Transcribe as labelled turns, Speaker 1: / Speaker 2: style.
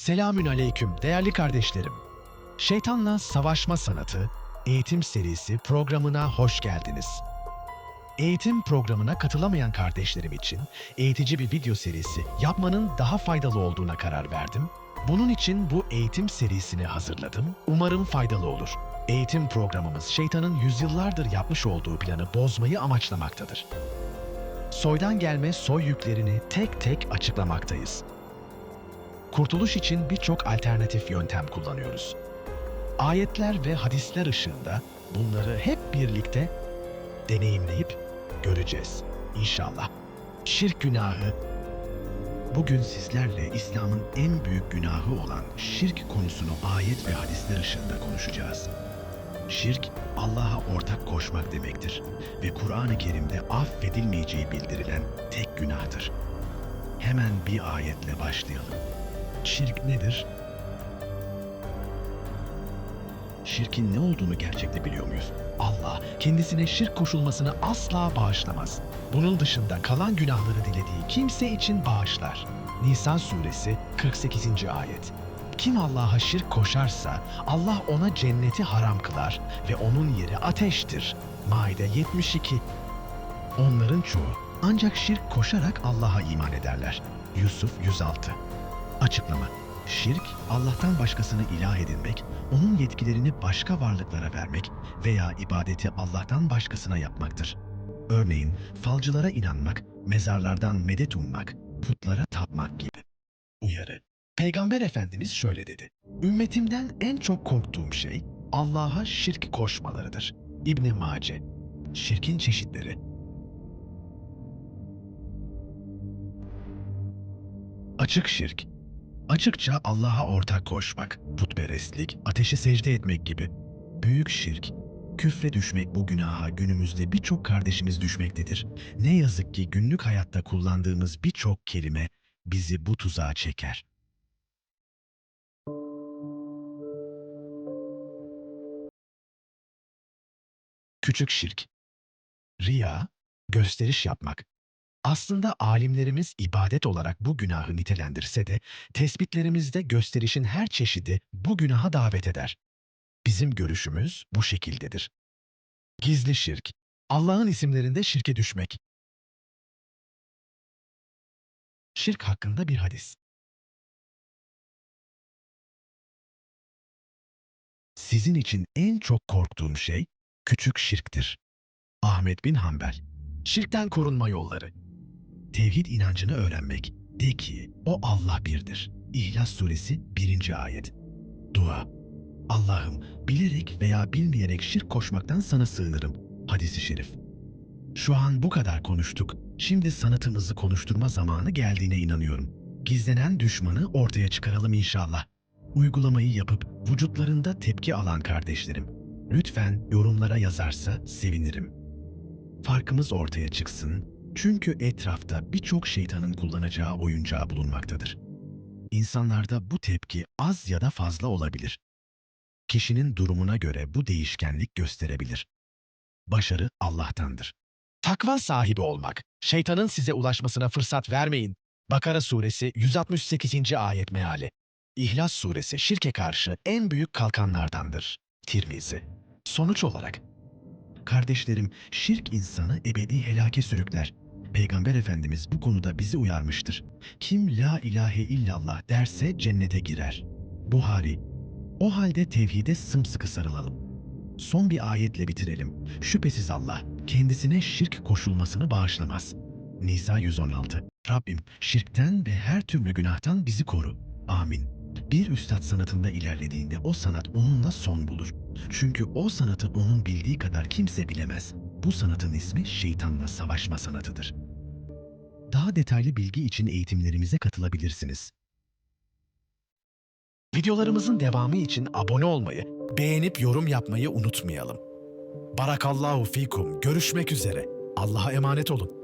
Speaker 1: Selamün aleyküm değerli kardeşlerim. Şeytanla Savaşma Sanatı eğitim serisi programına hoş geldiniz. Eğitim programına katılamayan kardeşlerim için eğitici bir video serisi yapmanın daha faydalı olduğuna karar verdim. Bunun için bu eğitim serisini hazırladım. Umarım faydalı olur. Eğitim programımız şeytanın yüzyıllardır yapmış olduğu planı bozmayı amaçlamaktadır. Soydan gelme soy yüklerini tek tek açıklamaktayız. Kurtuluş için birçok alternatif yöntem kullanıyoruz. Ayetler ve hadisler ışığında bunları hep birlikte deneyimleyip göreceğiz inşallah. Şirk günahı Bugün sizlerle İslam'ın en büyük günahı olan şirk konusunu ayet ve hadisler ışığında konuşacağız. Şirk, Allah'a ortak koşmak demektir ve Kur'an-ı Kerim'de affedilmeyeceği bildirilen tek günahtır. Hemen bir ayetle başlayalım. Şirk nedir? Şirkin ne olduğunu gerçekte biliyor muyuz? Allah kendisine şirk koşulmasını asla bağışlamaz. Bunun dışında kalan günahları dilediği kimse için bağışlar. Nisa suresi 48. ayet. Kim Allah'a şirk koşarsa Allah ona cenneti haram kılar ve onun yeri ateştir. Maide 72. Onların çoğu ancak şirk koşarak Allah'a iman ederler. Yusuf 106. Açıklama. Şirk, Allah'tan başkasını ilah edinmek, onun yetkilerini başka varlıklara vermek veya ibadeti Allah'tan başkasına yapmaktır. Örneğin falcılara inanmak, mezarlardan medet ummak, putlara tapmak gibi. Uyarı. Peygamber Efendimiz şöyle dedi. Ümmetimden en çok korktuğum şey Allah'a şirk koşmalarıdır. İbn Mace. Şirkin çeşitleri. Açık şirk. Açıkça Allah'a ortak koşmak, putperestlik, ateşe secde etmek gibi. Büyük şirk, küfre düşmek bu günaha günümüzde birçok kardeşimiz düşmektedir. Ne yazık ki günlük hayatta kullandığımız birçok kelime bizi bu tuzağa çeker. Küçük şirk. Riya, gösteriş yapmak. Aslında alimlerimiz ibadet olarak bu günahı nitelendirse de tespitlerimizde gösterişin her çeşidi bu günaha davet eder. Bizim görüşümüz bu şekildedir. Gizli şirk. Allah'ın isimlerinde şirke düşmek. Şirk hakkında bir hadis. Sizin için en çok korktuğum şey küçük şirktir. Ahmet bin Hanbel. Şirkten korunma yolları. Tevhid inancını öğrenmek. De ki o Allah birdir. İhlas suresi 1. ayet. Dua. Allah'ım bilerek veya bilmeyerek şirk koşmaktan sana sığınırım. Hadisi şerif. Şu an bu kadar konuştuk. Şimdi sanatımızı konuşturma zamanı geldiğine inanıyorum. Gizlenen düşmanı ortaya çıkaralım inşallah. Uygulamayı yapıp vücutlarında tepki alan kardeşlerim. Lütfen yorumlara yazarsa sevinirim. Farkımız ortaya çıksın çünkü etrafta birçok şeytanın kullanacağı oyuncağı bulunmaktadır. İnsanlarda bu tepki az ya da fazla olabilir. Kişinin durumuna göre bu değişkenlik gösterebilir. Başarı Allah'tandır. Takva sahibi olmak. Şeytanın size ulaşmasına fırsat vermeyin. Bakara suresi 168. ayet meali. İhlas suresi şirke karşı en büyük kalkanlardandır. Tirmizi. Sonuç olarak Kardeşlerim, şirk insanı ebedi helake sürükler. Peygamber Efendimiz bu konuda bizi uyarmıştır. Kim la ilahe illallah derse cennete girer. Buhari. O halde tevhide sımsıkı sarılalım. Son bir ayetle bitirelim. Şüphesiz Allah kendisine şirk koşulmasını bağışlamaz. Nisa 116. Rabbim şirkten ve her türlü günahtan bizi koru. Amin. Bir üstad sanatında ilerlediğinde o sanat onunla son bulur. Çünkü o sanatı onun bildiği kadar kimse bilemez. Bu sanatın ismi şeytanla savaşma sanatıdır. Daha detaylı bilgi için eğitimlerimize katılabilirsiniz. Videolarımızın devamı için abone olmayı, beğenip yorum yapmayı unutmayalım. Barakallahu fikum. Görüşmek üzere. Allah'a emanet olun.